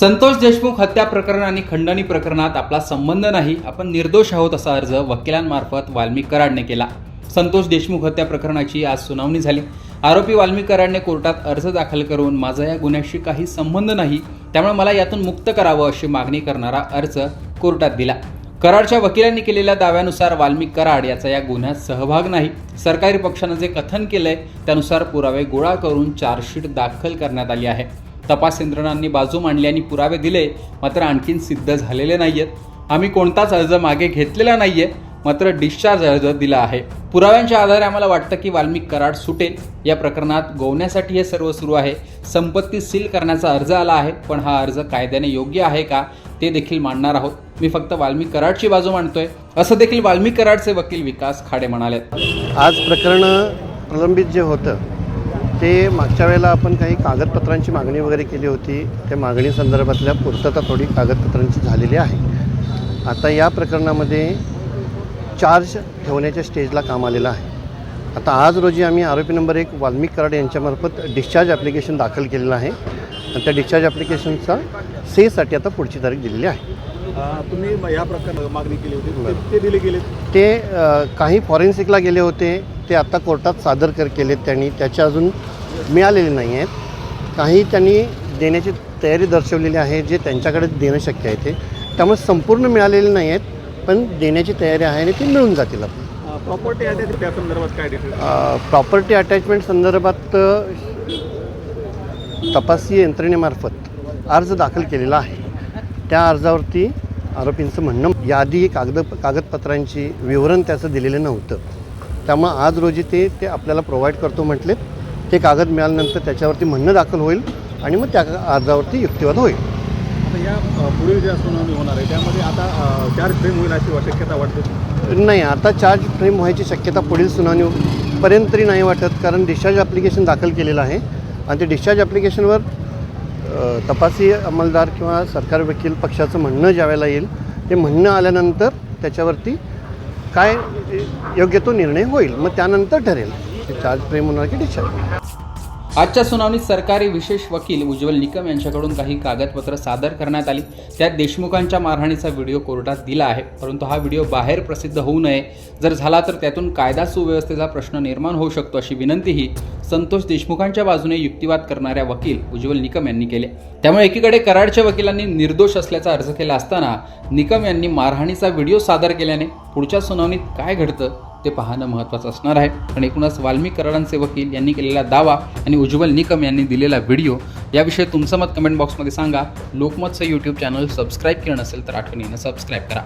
संतोष देशमुख हत्या प्रकरण आणि खंडणी प्रकरणात आपला संबंध नाही आपण निर्दोष आहोत असा अर्ज वकिलांमार्फत वाल्मिक कराडने केला. संतोष देशमुख हत्या प्रकरणाची आज सुनावणी झाली. आरोपी वाल्मिक कराडने कोर्टात अर्ज दाखल करून माझा या गुन्ह्याशी काही संबंध नाही त्यामुळे मला यातून मुक्त करावं अशी मागणी करणारा अर्ज कोर्टात दिला. कराडच्या वकिलांनी केलेल्या दाव्यानुसार वाल्मिक कराड याचा या गुन्ह्यात सहभाग नाही. सरकारी पक्षानं जे कथन केलंय त्यानुसार पुरावे गोळा करून चार्जशीट दाखल करण्यात आली आहे. तपास यंत्रणांनी बाजू मांडली आणि पुरावे दिले मात्र आणखीन सिद्ध झालेले नाही आहेत आम्ही कोणताच अर्ज मागे घेतलेला नाही आहे मात्र डिस्चार्ज अर्ज दिला आहे. पुराव्यांच्या आधारे आम्हाला वाटतं की वाल्मिक कराड सुटेल. या प्रकरणात गोवण्यासाठी हे सर्व सुरू आहे. संपत्ती सील करण्याचा अर्ज आला आहे पण हा अर्ज कायद्याने योग्य आहे का ते देखील मांडणार आहोत. मी फक्त वाल्मिक कराडची बाजू मांडतोय. असं देखील वाल्मिक कराडचे वकील विकास खाडे म्हणाले आज प्रकरण प्रलंबित जे होतं ते मागच्या वेळेला आपण काही कागदपत्रांची मागणी वगैरे केली होती त्या मागणी संदर्भातल्या पूर्तता थोडी कागदपत्रांची झालेली आहे. आता या प्रकरणामध्ये चार्ज ठेवण्याच्या स्टेजला काम आलेलं आहे. आता आज रोजी आम्ही आरोपी नंबर एक वाल्मिक कराड यांच्यामार्फत डिस्चार्ज ॲप्लिकेशन दाखल केलेलं आहे. आणि त्या डिस्चार्ज ॲप्लिकेशनचा सेसाठी आता पुढची तारीख दिलेली आहे. तुम्ही या प्रकार मागणी केली होती. ते- दिले गेले ते काही फॉरेन्सिकला गेले होते. ते आता कोर्टात सादर कर केलेत त्यांनी. त्याचे अजून मिळालेले नाही आहेत. काही त्यांनी देण्याची तयारी दर्शवलेली आहे जे त्यांच्याकडे देणं शक्य आहे ते. त्यामुळे संपूर्ण मिळालेले नाही आहेत पण देण्याची तयारी आहे आणि ते मिळून जातील आपण प्रॉपर्टी आहे त्या- संदर्भात काय प्रॉपर्टी अटॅचमेंट संदर्भात तपासी यंत्रणेमार्फत अर्ज दाखल केलेला आहे. त्या अर्जावरती आरोपींचं म्हणणं यादी कागद कागदपत्रांची विवरण त्याचं दिलेलं नव्हतं. त्यामुळं आज रोजी ते ते आपल्याला प्रोव्हाइड करतो म्हटलेत ते कागद मिळाल्यानंतर त्याच्यावरती म्हणणं दाखल होईल आणि मग त्या अर्जावरती युक्तिवाद होईल. आता या पुढील ज्या सुनावणी होणार आहे त्यामध्ये आता चार्ज फ्रेम होईल अशी शक्यता वाटते? नाही आता चार्ज फ्रेम व्हायची शक्यता पुढील सुनावणीपर्यंत तरी नाही वाटत कारण डिस्चार्ज ॲप्लिकेशन दाखल केलेलं आहे. आणि ते डिस्चार्ज ॲप्लिकेशनवर तपासी अंमलदार किंवा सरकारी वकील पक्षाचं म्हणणं ज्यावेळेला येईल ते म्हणणं आल्यानंतर त्याच्यावरती काय योग्य तो निर्णय होईल मग त्यानंतर ठरेल. की चार्ज प्रेम होणार की डिस्चार्ज आजच्या सुनावणीत सरकारी विशेष वकील उज्ज्वल निकम यांच्याकडून काही कागदपत्र सादर करण्यात आली. त्यात देशमुखांच्या मारहाणीचा व्हिडिओ कोर्टात दिला आहे. परंतु हा व्हिडिओ बाहेर प्रसिद्ध होऊ नये. जर झाला तर त्यातून कायदा सुव्यवस्थेचा प्रश्न निर्माण होऊ शकतो अशी विनंतीही संतोष देशमुखांच्या बाजूने युक्तिवाद करणाऱ्या वकील उज्ज्वल निकम यांनी केले. त्यामुळे एकीकडे कराडच्या वकिलांनी निर्दोष असल्याचा अर्ज केला असताना निकम यांनी मारहाणीचा व्हिडिओ सादर केल्याने पुढच्या सुनावणीत काय घडतं? ते पाहणं महत्त्वाचं असणार आहे. पण एकूणच वाल्मिक कराडांचे वकील यांनी केलेला दावा आणि उज्ज्वल निकम यांनी दिलेला व्हिडिओ याविषयी तुमचं मत कमेंट बॉक्समध्ये सांगा. लोकमतचं यूट्यूब चॅनल सबस्क्राईब केलं नसेल तर आठवणीनं सबस्क्राईब करा.